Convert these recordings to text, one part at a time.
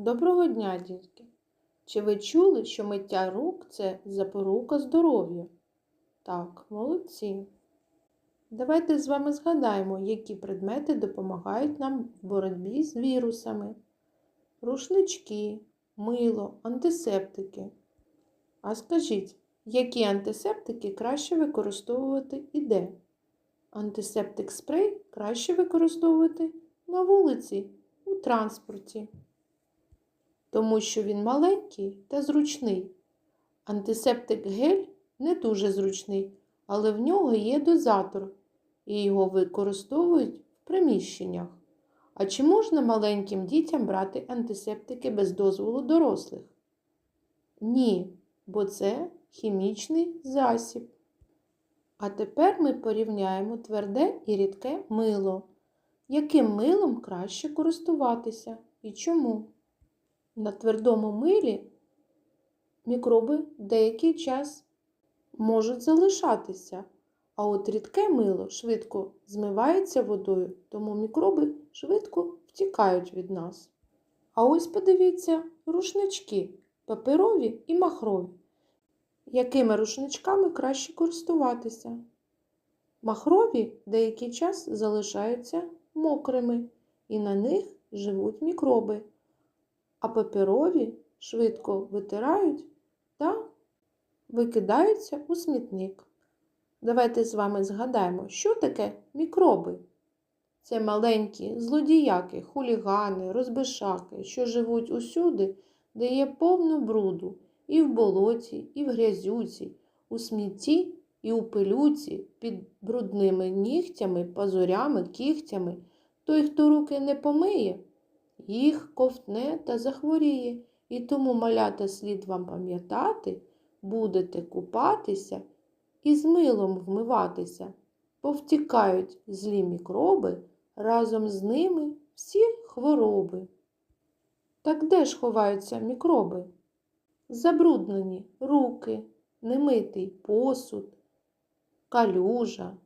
Доброго дня, дітки! Чи ви чули, що миття рук це запорука здоров'я? Так, молодці. Давайте з вами згадаємо, які предмети допомагають нам в боротьбі з вірусами. Рушнички, мило, антисептики. А скажіть, які антисептики краще використовувати і де? Антисептик спрей краще використовувати на вулиці, у транспорті тому що він маленький та зручний. Антисептик гель не дуже зручний, але в нього є дозатор, і його використовують в приміщеннях. А чи можна маленьким дітям брати антисептики без дозволу дорослих? Ні, бо це хімічний засіб. А тепер ми порівняємо тверде і рідке мило. Яким милом краще користуватися і чому? На твердому милі мікроби деякий час можуть залишатися, а от рідке мило швидко змивається водою, тому мікроби швидко втікають від нас. А ось подивіться рушнички паперові і махрові. Якими рушничками краще користуватися? Махрові деякий час залишаються мокрими, і на них живуть мікроби а паперові швидко витирають та викидаються у смітник. Давайте з вами згадаємо, що таке мікроби. Це маленькі злодіяки, хулігани, розбишаки, що живуть усюди, де є повно бруду, і в болоті, і в грязюці, у смітті і у пилюці, під брудними нігтями, пазурями, кігтями. Той, хто руки не помиє, їх ковтне та захворіє, і тому малята слід вам пам'ятати, будете купатися і з милом вмиватися, повтікають злі мікроби, разом з ними всі хвороби. Так де ж ховаються мікроби? Забруднені руки, немитий посуд, калюжа,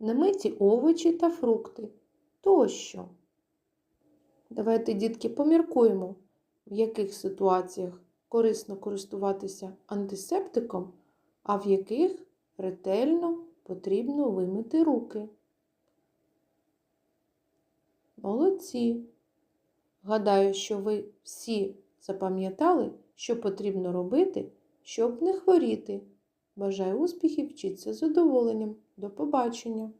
немиті овочі та фрукти тощо. Давайте, дітки, поміркуємо, в яких ситуаціях корисно користуватися антисептиком, а в яких ретельно потрібно вимити руки. Молодці! Гадаю, що ви всі запам'ятали, що потрібно робити, щоб не хворіти. Бажаю успіхів, вчіться з задоволенням. До побачення!